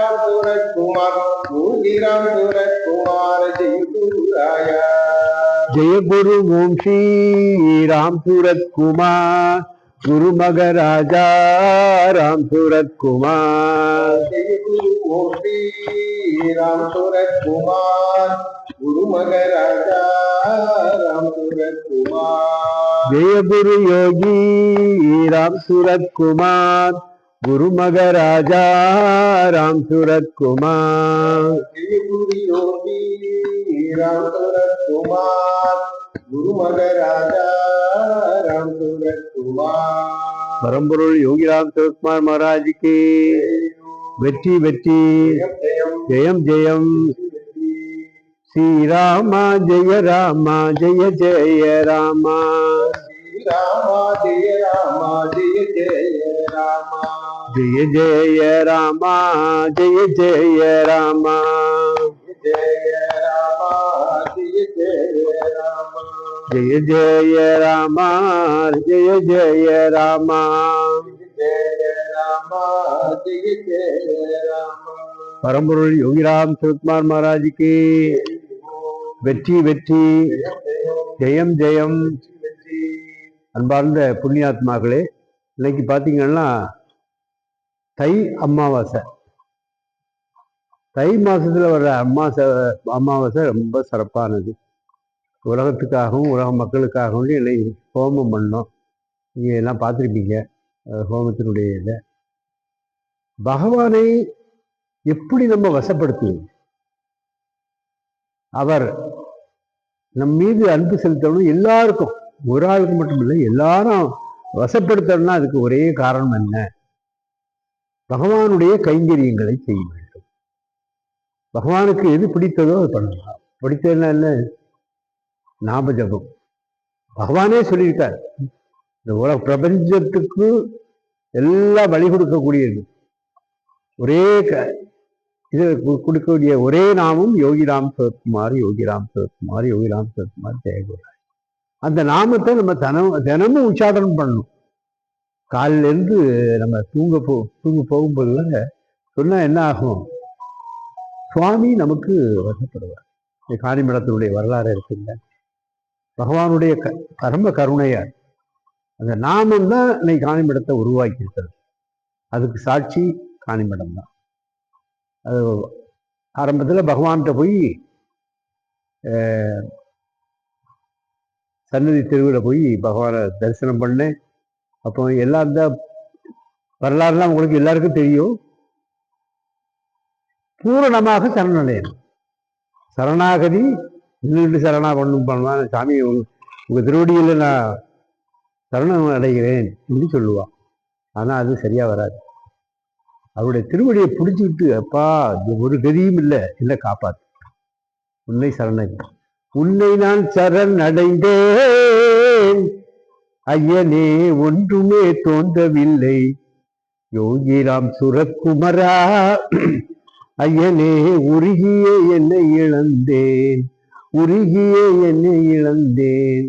ராம் சூரத்குமார் பூஜி ராம் சூரத்குமார் ஜெய் குருராய ஜெய குரு ஓம் ஸ்ரீ ராம் சூரத்குமார் குரு மகராஜா ராம் சூரத்குமார் ஜெய குரு ஓம் ஸ்ரீ ராம் சூரத்குமார் குரு மகராஜா ராம் சூரத்குமார் ஜெய குரு யோகி ராம் சூரத்குமார் குமார் குரு மகராஜா ராம் சூரத் குமார் जय गुरु योगी राम सूरत कुमार गुरु मगराजा राम सूरत कुमार பரம்பொருள் யோகி ராம் சூரத்குமார் மகாராஜுக்கு வெற்றி வெற்றி जयम जयम ஜெயம் ஜெயம் ஸ்ரீராமா ஜெய ராமா ஜெய ஜெய ராமா श्री रामा जय रामा जय जय रामा ஜெய ஜெய ராமா ஜெய ஜெய ராமா. ஜெய ஜெய ராமா ஜெய ஜெய ராமா. ஜெய ஜெய ராமா பரம்பொருள் யோகிராம் சிவகுமார் மகாராஜுக்கு வெற்றி வெற்றி. ஜெயம் ஜெயம். அன்பார்ந்த புண்ணியாத்மாக்களே இன்னைக்கு பார்த்தீங்கன்னா தை அமாவாசை. தை மாதத்தில் வர்ற அம்மாசை அமாவாசை ரொம்ப சிறப்பானது. உலகத்துக்காகவும் உலக மக்களுக்காகவும் என்னை ஹோமம் பண்ணோம். நீங்கள் எல்லாம் பார்த்துருப்பீங்க ஹோமத்தினுடைய இதை. பகவானை எப்படி நம்ம வசப்படுத்துவோம் அவர் நம் மீது அன்பு செலுத்தணும் எல்லாருக்கும். ஒரு ஆளுக்கு மட்டும் இல்லை எல்லாரும் வசப்படுத்தணும்னா அதுக்கு ஒரே காரணம் என்ன? பகவானுடைய கைங்கரியங்களை செய்ய வேண்டும். பகவானுக்கு எது பிடித்ததோ அது பண்ணலாம். பிடித்ததுன்னா என்ன? நாம ஜபம் பகவானே சொல்லியிருக்கார். இந்த உலக பிரபஞ்சத்துக்கு எல்லாம் வழி கொடுக்கக்கூடியது. ஒரே க இது கொடுக்கக்கூடிய ஒரே நாமும் யோகிராம் சிவகுமார் யோகிராம் சிவகுமார் யோகிராம் சிவகுமார் ஜெயகுரு அந்த நாமத்தை நம்ம தனம் தினமும் உச்சாரணம் பண்ணணும். காலையில நம்ம தூங்க போ தூங்க போகும்போதுல சொன்னால் என்ன ஆகும்? சுவாமி நமக்கு வசப்படுவார். இந்த காணிமடத்தினுடைய வரலாறு இருக்குங்க. பகவானுடைய க பரம கருணையார். அந்த நாமம் தான் இன்னைக்கு காணிமடத்தை உருவாக்கி இருக்கிறது அதுக்கு சாட்சி காணிமடம் தான். அது ஆரம்பத்தில் பகவான்கிட்ட போய் சன்னதி தெருவில் போய் பகவானை தரிசனம் பண்ணேன். அப்போ எல்லா இந்த வரலாறுலாம் உங்களுக்கு எல்லாருக்கும் தெரியும். பூரணமாக சரணடையணும் சரணாகதி இன்னொன்று சரணா பண்ணும் பண்ணுவான் சாமி உங்க திருவடியில் நான் சரணம் அடைகிறேன் என்று சொல்லுவான் ஆனால் அது சரியா வராது. அவருடைய திருவடியை பிடிச்சிக்கிட்டு அப்பா ஒரு கதியும் இல்லை இல்லை காப்பாற்று உன்னை சரணை உன்னை நான் சரண் அடைந்தேன். ஐயனே ஒன்றுமே தோன்றவில்லை. யோகிராம் சுரக்குமரா ஐயனே உருகிய என்னை இழந்தேன். உருகிய என்னை இழந்தேன்.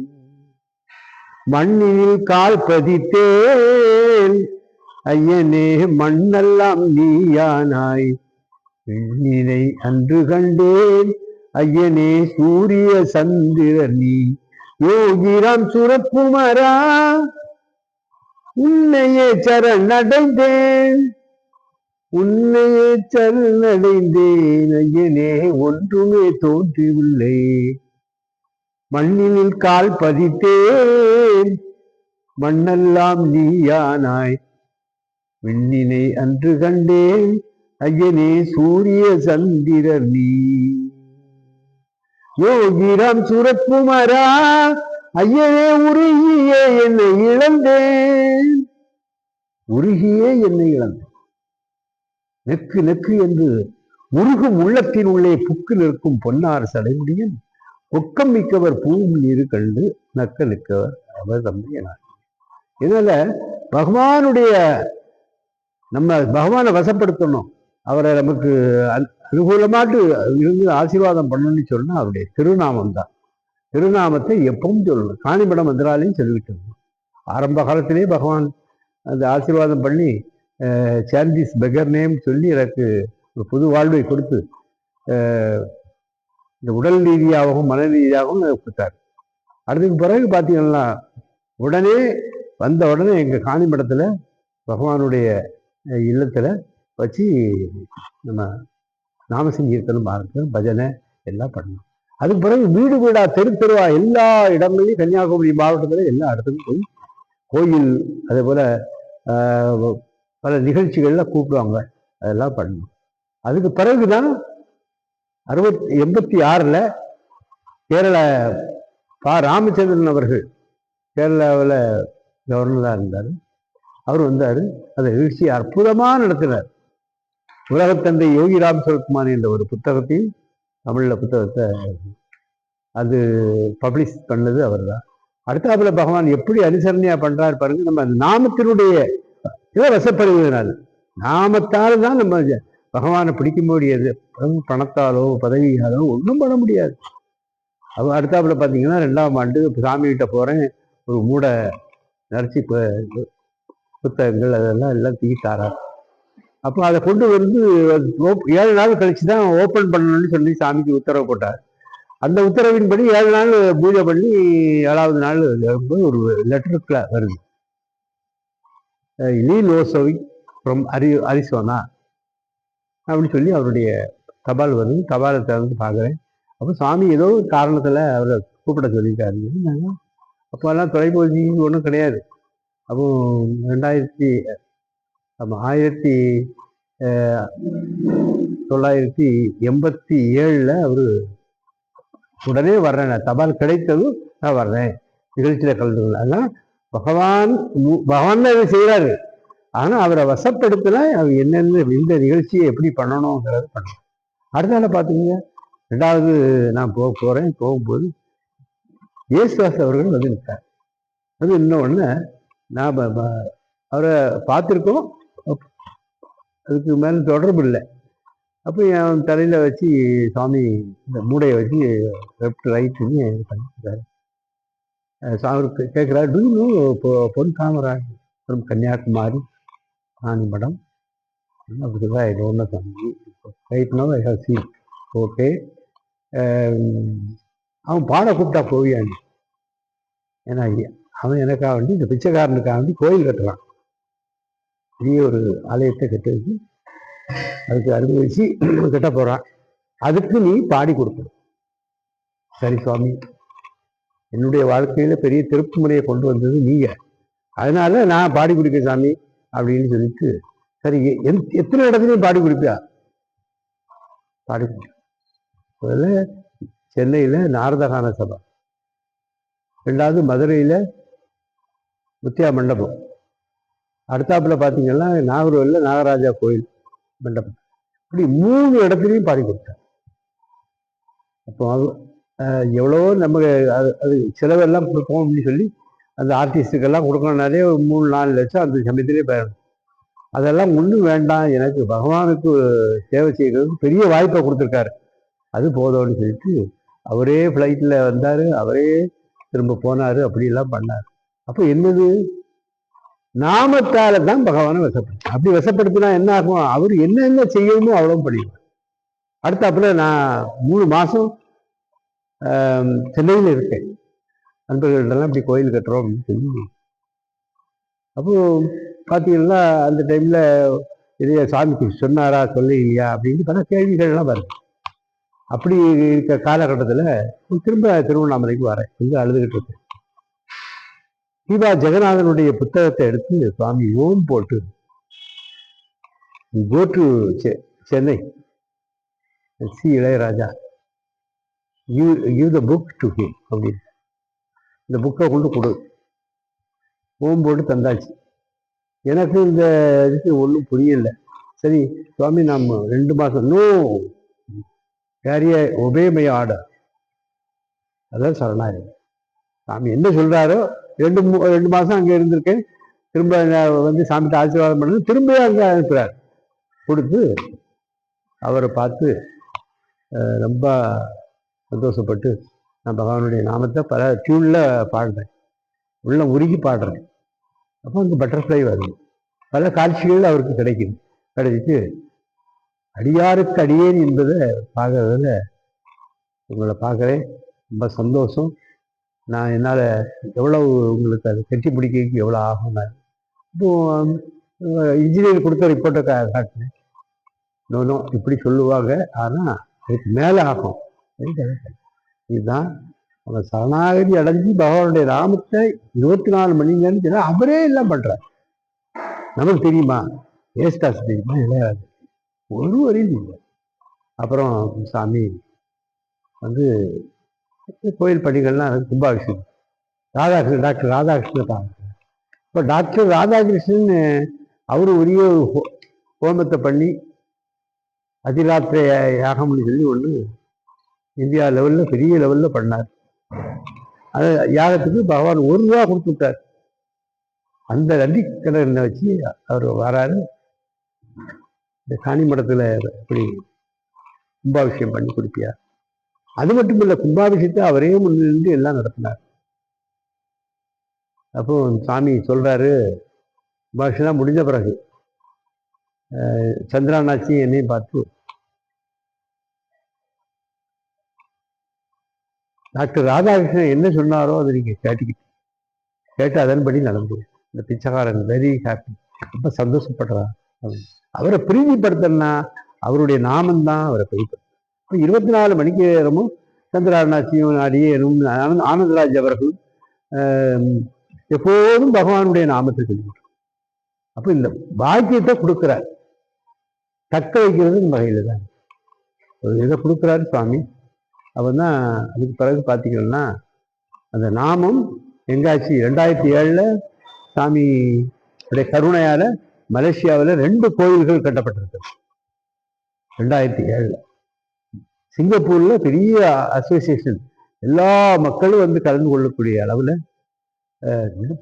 மண்ணில் கால் பதித்தேன். ஐயனே மண்ணெல்லாம் நீயானாய். விண்ணினை அன்று கண்டேன். ஐயனே சூரிய சந்திர நீ யோகிராம் சுரக்குமாரா உன்னையே சரணடைந்தேன். உன்னையே சரணடைந்தேன் ஐயனே ஒன்றுமே தோன்றவில்லை. மண்ணினில் கால் பதித்தேன். மண்ணெல்லாம் நீயானாய். விண்ணினை அன்று கண்டேன். ஐயனே சூரிய சந்திரர் நீ. யோகிராம் சுரத்குமாரா ஐயனே உருகியே என்னை இழந்தேன் உருகியே என்னை இழந்தேன் நெக்கு நெக்கு என்று உருகும் உள்ளத்தின் உள்ளே புக்கு நிற்கும் பொன்னார் சடைமுடியும் ஒக்கம் மிக்கவர் பூவும் நீரு கண்டு நக்க நிற்கவர் அவர் தம்பி இதனால பகவானுடைய நம்ம பகவானை வசப்படுத்தணும். அவரை நமக்கு அனுகூலமாட்டு இருந்து ஆசீர்வாதம் பண்ணணும்னு சொன்னால் அவருடைய திருநாமம் தான் திருநாமத்தை எப்பவும் சொல்லணும் காணிமடம் மந்திராலையும் சொல்லிக்கிட்டு இருக்கணும். ஆரம்ப காலத்திலே பகவான் அந்த ஆசீர்வாதம் பண்ணி சாந்திஸ் பெகர் நேம் சொல்லி எனக்கு ஒரு புது வாழ்வை கொடுத்து இந்த உடல் ரீதியாகவும் மன ரீதியாகவும் கொடுத்தார். அதுக்கு பிறகு பார்த்தீங்கன்னா உடனே வந்த உடனே எங்கள் காணிமடத்தில் பகவானுடைய இல்லத்தில் வச்சு நம்ம நாமசங்கீர்த்தனம் பாரதம் பஜனை எல்லாம் பண்ணணும். அதுக்கு பிறகு வீடு வீடா தெரு தெருவா எல்லா இடங்களையும் கன்னியாகுமரி மாவட்டத்தில் எல்லா இடத்துக்கும் போய் கோயில் அதே போல் பல நிகழ்ச்சிகள்லாம் கூப்பிடுவாங்க. அதெல்லாம் பண்ணணும். அதுக்கு பிறகு தான் அறுபத்தி எண்பத்தி ஆறில் கேரள பா. ராமச்சந்திரன் அவர்கள் கேரளாவில் கவர்னராக இருந்தார். அவர் வந்தார். அந்த நிகழ்ச்சியை அற்புதமாக நடத்தினார். உலகத்தந்தை யோகிராம் சிவகுமார் என்ற ஒரு புத்தகத்தையும் தமிழில் புத்தகத்தை அது பப்ளிஷ் பண்ணது அவர் தான் அடுத்தாப்புல பகவான் எப்படி அனுசரணையாக பண்ணுறாரு பாருங்க நம்ம அந்த நாமத்தினுடைய இதை வசப்படுவதனால் நாமத்தால் தான் நம்ம பகவானை பிடிக்க முடியாது பணத்தாலோ பதவியாலோ ஒன்றும் பண்ண முடியாது. அவ அடுத்தாப்புல பார்த்தீங்கன்னா ரெண்டாம் ஆண்டு சாமி கிட்ட ஒரு மூட நரிச்சி புத்தகங்கள் அதெல்லாம் எல்லாம் தூக்கி அப்போ அதை கொண்டு வந்து ஏழு நாள் கழிச்சு தான் ஓப்பன் பண்ணணும்னு சொல்லி சாமிக்கு உத்தரவு போட்டார். அந்த உத்தரவின்படி ஏழு நாள் பூஜை பண்ணி ஏழாவது நாள் ஒரு லெட்டருக்குள்ள வருது. லீ லோசோவி ஃப்ரம் அரி அரிசோனா அப்படின்னு சொல்லி அவருடைய தபால் வருது. தபாலை திறந்து பார்க்குறேன். அப்போ சாமி ஏதோ ஒரு காரணத்தில் அவரை கூப்பிட சொல்லியிருக்காரு. நாங்கள் அப்போல்லாம் தொலைபேசி ஒன்றும் கிடையாது. அப்போ ரெண்டாயிரத்தி ஆயிரத்தி தொள்ளாயிரத்தி எண்பத்தி ஏழில் அவர் உடனே வர்றேன். நான் தபால் கிடைத்ததும் நான் வர்றேன். நிகழ்ச்சியில் கலந்துக்கல அதான் பகவான் மு- பகவான் தான் இதை செய்கிறாரு ஆனால் அவரை வசப்படுத்தினா அவர் என்னென்ன இந்த நிகழ்ச்சியை எப்படி பண்ணணுங்கிறத பண்ணணும். அடுத்தால பார்த்தீங்க ரெண்டாவது நான் போக போகிறேன் போகும்போது இயேசுவாஸ் அவர்கள் வந்து நிற்கார் அது இன்னொன்று நான் அவரை பார்த்துருக்கோம். அதுக்கு மேலே தொடர்பு இல்லை. அப்போ என் தலையில் வச்சு சாமி இந்த மூடையை வச்சு லெஃப்ட் ரைட்டுன்னு பண்ணிருக்காரு சாமி கேட்குறாரு two no Pon Kamaraj from Kanyakumari ஆனிமடம் அப்படிதான் இது ஒன்று சாமி right no I have seen okay அவன் பாட கூப்பிட்டா போவியான்னு. ஏன்னா அவன் எனக்காக வேண்டி இந்த பிச்சைக்காரனுக்காக வேண்டி கோயில் கட்டுறான் பெரிய ஒரு ஆலயத்தை கட்டி வச்சு அதுக்கு அனுபவிச்சு கட்ட போகிறான் அதுக்கு நீ பாடி கொடுக்கணும். சரி சுவாமி என்னுடைய வாழ்க்கையில் பெரிய திருப்பு முறையை கொண்டு வந்தது நீங்கள் அதனால நான் பாடி குடிக்க சாமி அப்படின்னு சொல்லிட்டு சரி எ- எத்தனை இடத்துலையும் பாடி கொடுப்பியா? பாடி முதல்ல சென்னையில் நாரதகான சபை. ரெண்டாவது மதுரையில் முத்தியா மண்டபம் அடுத்தாப்பில் பார்த்தீங்கன்னா நாகர்கோவில்ல நாகராஜா கோயில் மண்டபம். இப்படி மூணு இடத்துலையும் பாடி கொடுத்தேன் அப்போ அது எவ்வளவோ நம்ம அது அது செலவெல்லாம் கொடுப்போம் அப்படின்னு சொல்லி அந்த ஆர்டிஸ்ட்டுக்கெல்லாம் கொடுக்கணுனாலே ஒரு மூணு நாலு லட்சம் அந்த சமயத்திலே போயிடும் அதெல்லாம் ஒன்றும் வேண்டாம். எனக்கு பகவானுக்கு சேவை செய்கிறதுக்கு பெரிய வாய்ப்பை கொடுத்துருக்காரு. அது போதும்னு சொல்லிட்டு அவரே ஃப்ளைட்டில் வந்தார். அவரே திரும்ப போனார். அப்படிலாம் பண்ணார். அப்போ என்னது? நாமத்தால தான் பகவானை வசப்படுத்த அப்படி வசப்படுத்தினா என்ன ஆகும் அவர் என்னென்ன செய்யணுமோ அவ்வளோ பண்ணிடுவார். அடுத்தாப்புல நான் மூணு மாசம் சென்னையில் இருக்கேன். நண்பர்கள்டெல்லாம் இப்படி கோயில் கட்டுறோம் அப்படின்னு சொல்லி. அப்போ பார்த்தீங்கன்னா அந்த டைமில் இதைய சாமிக்கு சொன்னாரா சொல்லலையா அப்படின்னு பல கேள்விகள்லாம் வருது. அப்படி இருக்க காலகட்டத்தில் திரும்ப திருவண்ணாமலைக்கு வரேன். கொஞ்சம் அழுதுகிட்டு இருக்கேன். தீபா ஜெகநாதனுடைய புத்தகத்தை எடுத்து சுவாமி ஓம் போட்டு go to Chennai. See Ilaiyaraaja. Give give the book to him அப்படின்னு. இந்த புக்கை கொண்டு கொடு. ஓம் போட்டு தந்தாச்சு. எனக்கு இந்த இதுக்கு ஒன்றும் புரியலை. சரி சுவாமி நம்ம ரெண்டு மாதம் நோ கேரிய ஒபேமைய ஆர்டர் அதான் சரணாகி சாமி என்ன சொல்கிறாரோ ரெண்டு மூ- ரெண்டு மாதம் அங்கே இருந்திருக்கேன். திரும்ப நான் வந்து சாமிகிட்ட ஆசீர்வாதம் பண்ணது திரும்ப அங்கே அனுப்புகிறார் கொடுத்து அவரை பார்த்து ரொம்ப சந்தோஷப்பட்டு நான் பகவானுடைய நாமத்தை பல டியூனில் பாடுறேன். உள்ள உருகி பாடுறேன். அப்போ அந்த பட்டர்ஃப்ளை வருது. பல காட்சிகள் அவருக்கு கிடைக்குது. கிடைச்சிட்டு அடியாருக்கு அடியேன் என்பதை பார்க்கறதுல உங்களை பார்க்குறேன். ரொம்ப சந்தோஷம். நான் என்னால் எவ்வளவு உங்களுக்கு அது கட்டி பிடிக்கிறதுக்கு எவ்வளோ ஆகுங்க இப்போது இன்ஜினியர் கொடுத்த ரிப்போர்ட்டை கா காட்டினேன் இன்னும் இப்படி சொல்லுவாங்க. ஆனால் அதுக்கு மேலே ஆகும். இதுதான். அவன் சரணாகதி அடைஞ்சு பகவானுடைய நாமத்தை இருபத்தி நாலு மணி நேரம் அவரே எல்லாம் பண்ணுறார் நமக்கு தெரியுமா? ஏஸ்டாஸ் தெரியுமா? இளையராஜா. ஒரு வரையும் இல்லை. அப்புறம் சாமி வந்து கோயில் பணிகள்லாம் கும்பாபிஷேகம். ராதாகிருஷ்ணன் டாக்டர் ராதாகிருஷ்ணன் தான். இப்போ டாக்டர் ராதாகிருஷ்ணன் அவரு உரிய ஹோ- ஹோமத்தை பண்ணி அதிராத்திர யாகம்னு சொல்லி ஒன்று இந்தியா லெவலில் பெரிய லெவலில் பண்ணார். அது யாகத்துக்கு பகவான் ஒரு ரூபா கொடுத்துட்டார். அந்த நன்றி வச்சு அவர் வராரு. இந்த காணி மடத்தில் இப்படி கும்பாபிஷேகம் பண்ணி கொடுப்பியார் அது மட்டும் இல்லை கும்பாபிஷேகத்தை அவரே முன்னிருந்து எல்லாம் நடத்தினார். அப்போ சாமி சொல்றாரு கும்பாபிஷேகம் முடிஞ்ச பிறகு அஹ், சந்திரானாச்சி என்னையும் பார்த்து டாக்டர் ராதாகிருஷ்ணன் என்ன சொன்னாரோ அதை நீங்க கேட்டுக்கிட்டு கேட்டு அதன்படி நடந்து இந்த பிச்சைக்காரன் வெரி ஹாப்பி ரொம்ப சந்தோஷப்படுறார் அவரை பிரீதிப்படுத்தணும்னா அவருடைய நாமந்தான் அவரை பிரீதிப்படுத்தும் இருபத்தி நாலு மணிக்கு நேரமும் சந்திராநாச்சியும் அடியேனும் ஆனந்த் ஆனந்தராஜ் அவர்களும் எப்போதும் பகவானுடைய நாமத்தை சொல்லிவிடும் அப்போ இந்த பாக்கியத்தை கொடுக்குறார். தக்க வைக்கிறது வகையில் தான். ஒரு இதை கொடுக்குறாரு சுவாமி? அப்போ தான் அதுக்கு பிறகு பார்த்தீங்கன்னா அந்த நாமம் எங்காச்சு ரெண்டாயிரத்தி ஏழில் சாமி உடைய கருணையால் மலேசியாவில் ரெண்டு கோயில்கள் கட்டப்பட்டிருக்கு. ரெண்டாயிரத்தி ஏழில். சிங்கப்பூரில் பெரிய அசோசியேஷன் எல்லா மக்களும் வந்து கலந்து கொள்ளக்கூடிய அளவில்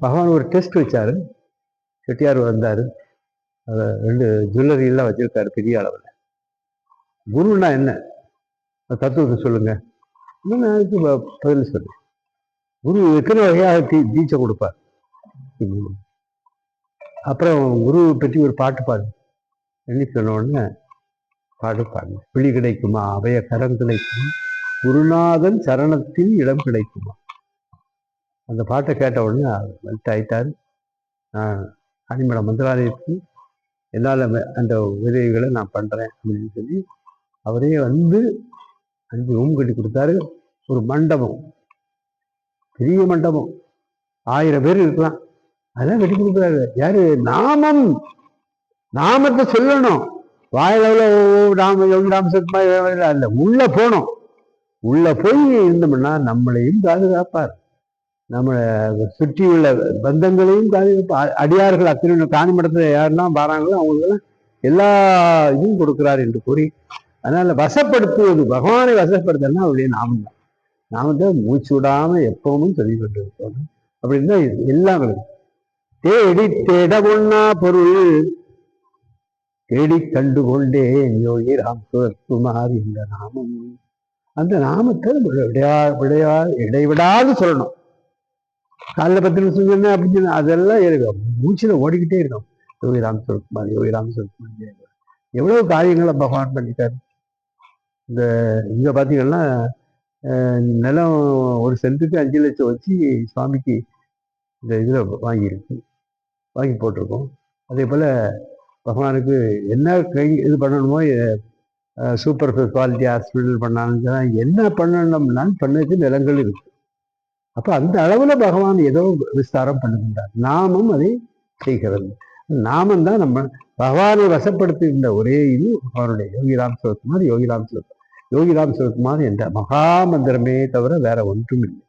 பகவான் ஒரு டெஸ்ட் வச்சார். செட்டியார் வந்தார். ரெண்டு ஜுவல்லரியெல்லாம் வச்சுருக்காரு பெரிய அளவில். குருன்னா என்ன? தத்துவத்தை சொல்லுங்கள் இன்னும் நான் அதுக்கு பதில் சொல்லு. குரு எத்தனை வகையாக தீ தீட்சை கொடுப்பார்? அப்புறம் குரு பற்றி ஒரு பாட்டு பாடு. என்ன சொன்ன உடனே பாடு பாடு பிழி கிடைக்குமா? அவைய கரம் கிடைக்குமா? குருநாதன் சரணத்தில் இடம் கிடைக்குமா? அந்த பாட்டை கேட்ட உடனே அவர் மெல்ட் ஆயிட்டார். நான் அனிமட மந்திராலயத்துக்கு என்னால் அந்த உதவிகளை நான் பண்ணுறேன் அப்படின்னு சொல்லி அவரே வந்து அஞ்சு ரூம் கட்டி கொடுத்தாரு. ஒரு மண்டபம். பெரிய மண்டபம். ஆயிரம் பேர் இருக்கலாம். அதெல்லாம் கட்டி கொடுக்குறாரு. யாரு? நாமம். நாமத்தை சொல்லணும். வாயிலவில் ராம யோகி ராம சத்மா இல்லை உள்ளே போனோம் உள்ளே போய் இருந்தோம்னா நம்மளையும் பாதுகாப்பார். நம்மளை சுற்றி உள்ள பந்தங்களையும் பாதுகாப்பார் அடியார்கள் அத்தனை காணி மடத்தில் யாரெல்லாம் வராங்களோ அவங்களுக்கெல்லாம் எல்லா இதுவும் கொடுக்கிறார் என்று கூறி அதனால் வசப்படுத்துவது பகவானை வசப்படுத்தனா அவருடைய நாமம் தான். நாம தான் மூச்சு விடாமல் எப்பவும் சொல்லி கொண்டு இருக்கணும். அப்படின்னா எல்லாம். தேடி தேட பொருள் தேடி கண்டு கொண்டேன் யோகி ராம் சுரத்குமார் இந்த நாமம். அந்த நாமத்தை விடையா விடையா இடைவிடாது சொல்லணும். காலைல பத்து நிமிஷம் சொன்னேன் அப்படின்னு சொன்னா அதெல்லாம் இருக்கும் மூச்சில் ஓடிக்கிட்டே இருக்கும். யோகி ராம் சுரத்குமார் யோகி ராம் சுரத்குமார் எவ்வளவு காரியங்களை பகவான் பண்ணிட்டார். இந்த இங்கே பார்த்தீங்கன்னா நிலம் ஒரு சென்ட்டுக்கு அஞ்சு லட்சம் வச்சு சுவாமிக்கு இந்த இதில் வாங்கியிருக்கு. வாங்கி போட்டிருக்கோம். அதே போல் பகவானுக்கு என்ன கை இது பண்ணணுமோ சூப்பர் குவாலிட்டி ஹாஸ்பிட்டல் பண்ணாலும் என்ன பண்ணணும்னாலும் பண்ணதுக்கு நிலங்கள் இருக்கு. அப்போ அந்த அளவில் பகவான் ஏதோ விஸ்தாரம் பண்ணுகின்றார். நாமும் அதை செய்கிறது. நாமம் தான் நம்ம பகவானை வசப்படுத்துகின்ற ஒரே இது அவருடைய யோகிராம் சிவகுமார் யோகிராம் சிவகுமார் யோகிராம் சிவகுமார் என்ற மகா மந்திரமே தவிர வேற ஒன்றும் இல்லை